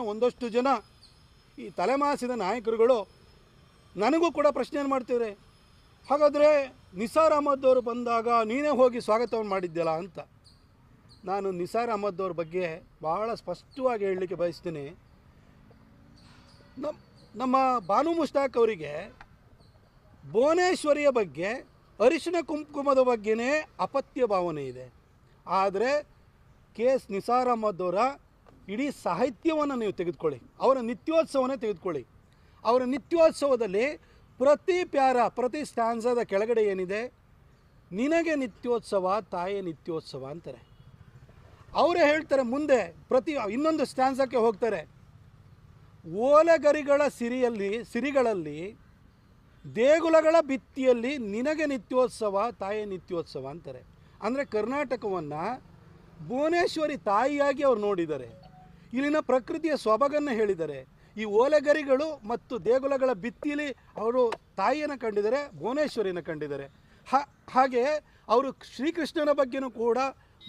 ಒಂದಷ್ಟು ಜನ ಈ ತಲೆಮಾಸಿದ ನಾಯಕರುಗಳು ನನಗೂ ಕೂಡ ಪ್ರಶ್ನೆಯನ್ನು ಮಾಡ್ತಿದ್ದಾರೆ ಹಾಗಾದರೆ ನಿಸಾರ್ ಅಹಮದ್ ಅವರು ಬಂದಾಗ ನೀನೇ ಹೋಗಿ ಸ್ವಾಗತವನ್ನು ಮಾಡಿದ್ದೆಲ್ಲ ಅಂತ. ನಾನು ನಿಸಾರ್ ಅಹಮದ್ ಅವ್ರ ಬಗ್ಗೆ ಭಾಳ ಸ್ಪಷ್ಟವಾಗಿ ಹೇಳಲಿಕ್ಕೆ ಬಯಸ್ತೀನಿ. ನಮ್ಮ ನಮ್ಮ ಬಾನು ಮುಷ್ತಾಕ್ ಅವರಿಗೆ ಭುವನೇಶ್ವರಿಯ ಬಗ್ಗೆ, ಅರಿಶಿನ ಕುಂಕುಮದ ಬಗ್ಗೆನೇ ಅಪತ್ಯ ಭಾವನೆ ಇದೆ. ಆದರೆ ಕೆ ಎಸ್ ನಿಸಾರ್ ಅಹಮದ್ ಅವರ ಇಡೀ ಸಾಹಿತ್ಯವನ್ನು ನೀವು ತೆಗೆದುಕೊಳ್ಳಿ. ಅವರ ನಿತ್ಯೋತ್ಸವನೇ ತೆಗೆದುಕೊಳ್ಳಿ. ಅವರ ನಿತ್ಯೋತ್ಸವದಲ್ಲಿ ಪ್ರತಿ ಪ್ಯಾರ, ಪ್ರತಿ ಸ್ಟ್ಯಾನ್ಸದ ಕೆಳಗಡೆ ಏನಿದೆ? ನಿನಗೆ ನಿತ್ಯೋತ್ಸವ ತಾಯಿಯ ನಿತ್ಯೋತ್ಸವ ಅಂತಾರೆ. ಅವರೇ ಹೇಳ್ತಾರೆ ಮುಂದೆ ಪ್ರತಿ ಇನ್ನೊಂದು ಸ್ಟ್ಯಾನ್ಸಕ್ಕೆ ಹೋಗ್ತಾರೆ. ಓಲೆಗರಿಗಳ ಸಿರಿಯಲ್ಲಿ, ಸಿರಿಗಳಲ್ಲಿ, ದೇಗುಲಗಳ ಭಿತ್ತಿಯಲ್ಲಿ ನಿನಗೆ ನಿತ್ಯೋತ್ಸವ ತಾಯಿಯ ನಿತ್ಯೋತ್ಸವ ಅಂತಾರೆ. ಅಂದರೆ ಕರ್ನಾಟಕವನ್ನು ಭುವನೇಶ್ವರಿ ತಾಯಿಯಾಗಿ ಅವ್ರು ನೋಡಿದ್ದಾರೆ. ಇಲ್ಲಿನ ಪ್ರಕೃತಿಯ ಸೊಬಗನ್ನು ಹೇಳಿದ್ದಾರೆ ಈ ಓಲೆಗರಿಗಳು ಮತ್ತು ದೇಗುಲಗಳ ಭಿತ್ತಿಲಿ ಅವರು ತಾಯಿಯನ್ನು ಕಂಡಿದ್ದಾರೆ ಭುವನೇಶ್ವರಿಯನ್ನು ಕಂಡಿದ್ದಾರೆ ಹಾಗೆ ಅವರು ಶ್ರೀಕೃಷ್ಣನ ಬಗ್ಗೆನೂ ಕೂಡ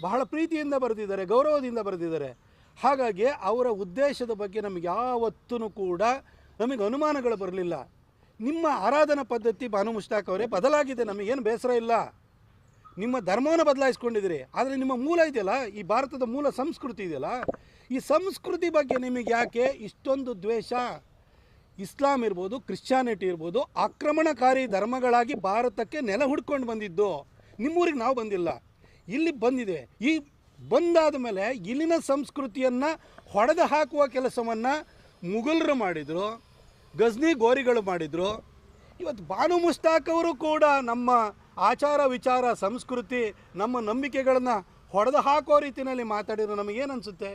ಬಹಳ ಪ್ರೀತಿಯಿಂದ ಬರೆದಿದ್ದಾರೆ, ಗೌರವದಿಂದ ಬರೆದಿದ್ದಾರೆ. ಹಾಗಾಗಿ ಅವರ ಉದ್ದೇಶದ ಬಗ್ಗೆ ನಮಗೆ ಯಾವತ್ತೂ ಕೂಡ ನಮಗೆ ಅನುಮಾನಗಳು ಬರಲಿಲ್ಲ. ನಿಮ್ಮ ಆರಾಧನಾ ಪದ್ಧತಿ ಭಾನು ಮುಷ್ತಾಕ್ ಅವರೇ ಬದಲಾಗಿದೆ, ನಮಗೇನು ಬೇಸರ ಇಲ್ಲ. ನಿಮ್ಮ ಧರ್ಮವನ್ನು ಬದಲಾಯಿಸ್ಕೊಂಡಿದ್ದೀರಿ. ಆದರೆ ನಿಮ್ಮ ಮೂಲ ಇದೆಯಲ್ಲ, ಈ ಭಾರತದ ಮೂಲ ಸಂಸ್ಕೃತಿ ಇದೆಯಲ್ಲ, ಈ ಸಂಸ್ಕೃತಿ ಬಗ್ಗೆ ನಿಮಗೆ ಯಾಕೆ ಇಷ್ಟೊಂದು ದ್ವೇಷ? ಇಸ್ಲಾಂ ಇರ್ಬೋದು ಕ್ರಿಶ್ಚಾನಿಟಿ ಇರ್ಬೋದು, ಆಕ್ರಮಣಕಾರಿ ಧರ್ಮಗಳಾಗಿ ಭಾರತಕ್ಕೆ ನೆಲ ಹುಡ್ಕೊಂಡು ಬಂದಿದ್ದು ನಿಮ್ಮೂರಿಗೆ ನಾವು ಬಂದಿಲ್ಲ. ಇಲ್ಲಿ ಬಂದಿದೆ. ಈ ಬಂದಾದ ಮೇಲೆ ಇಲ್ಲಿನ ಸಂಸ್ಕೃತಿಯನ್ನು ಹೊಡೆದು ಹಾಕುವ ಕೆಲಸವನ್ನು ಮುಗಲರು ಮಾಡಿದರು, ಗಜ್ನಿ ಗೋರಿಗಳು ಮಾಡಿದರು ಇವತ್ತು ಬಾನು ಮುಸ್ತಾಕ್ ಅವರು ಕೂಡ ನಮ್ಮ ಆಚಾರ ವಿಚಾರ, ಸಂಸ್ಕೃತಿ, ನಮ್ಮ ನಂಬಿಕೆಗಳನ್ನು ಹೊಡೆದು ಹಾಕೋ ರೀತಿಯಲ್ಲಿ ಮಾತಾಡಿದ್ರು ನಮಗೇನು ಅನಿಸುತ್ತೆ?